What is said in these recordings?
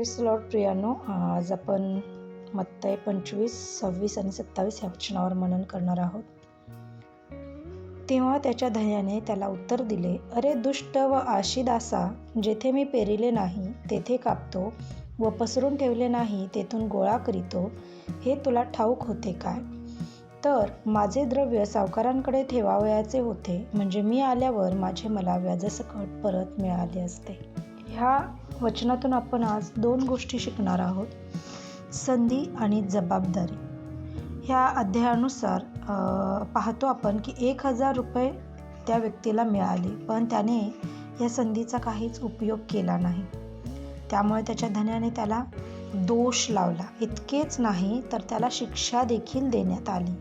Press Lord प्रियानो. आज आपण मत्ताय पंचवीस सव्वीस आणि सत्तावीस ह्या वचनावर मनन करणार आहोत. तेव्हा त्याच्या धन्याने त्याला उत्तर दिले अरे दुष्ट व आशिदासा जेथे मी पेरिले नाही तेथे कापतो व पसरून ठेवले नाही तेथून गोळा करीतो हे तुला ठाऊक होते काय? तर माझे द्रव्य सावकारांकडे ठेवावयाचे होते म्हणजे मी आल्यावर माझे मला व्याजासकट परत मिळाले असते. ह्या वचनातून आपण आज दोन गोष्टी शिकणार आहोत. संधी आणि जबाबदारी. ह्या अध्यायानुसार पाहतो आपण की एक हजार रुपये त्या व्यक्तीला मिळाले पण त्याने या संधीचा काहीच उपयोग केला नाही. त्यामुळे त्याच्या धन्याने त्याला दोष लावला. इतकेच नाही तर त्याला शिक्षा देखील देण्यात आली.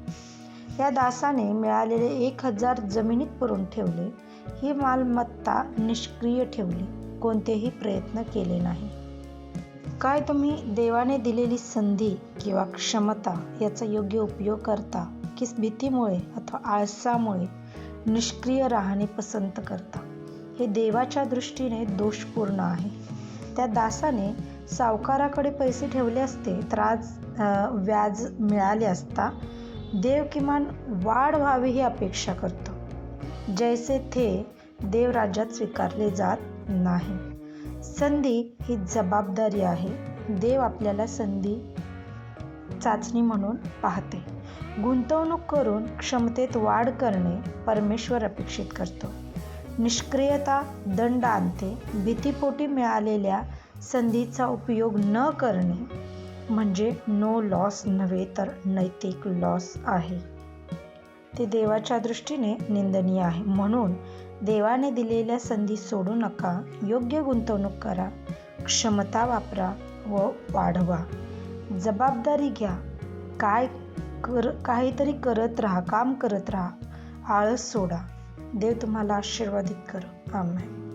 या दासाने मिळालेले एक हजार जमिनीत पुरून ठेवले. ही मालमत्ता निष्क्रिय ठेवली. कोणतेही प्रयत्न केले नाही. काय तुम्ही देवाने दिलेली संधी किंवा क्षमता याचा योग्य उपयोग करता की भीतीमुळे अथवा आळसामुळे निष्क्रिय राहणे पसंत करता? हे देवाच्या दृष्टीने दोषपूर्ण आहे. त्या दासाने सावकाराकडे पैसे ठेवले असते तर आज व्याज मिळाले असता देव किमान वाढ व्हावी ही अपेक्षा करतो. जैसे थे देवराज्यात स्वीकारले जात नाही. संधी ही जबाबदारी आहे. देव आपल्याला संधी चाचणी म्हणून पाहते. गुंतवणूक करून क्षमतेत वाढ करणे परमेश्वर अपेक्षित करतो. निष्क्रियता दंड आणते. भीतीपोटी मिळालेल्या संधीचा उपयोग न करणे म्हणजे नो लॉस नव्हे तर नैतिक लॉस आहे. ते देवाच्या दृष्टीने निंदनीय आहे. म्हणून देवाने दिलेल्या संधी सोडू नका योग्य गुंतवणूक करा क्षमता वापरा व वाढवा. जबाबदारी घ्या. काय कर काहीतरी करत राहा काम करत राहा. आळस सोडा. देव तुम्हाला आशीर्वादित कर. आम्ही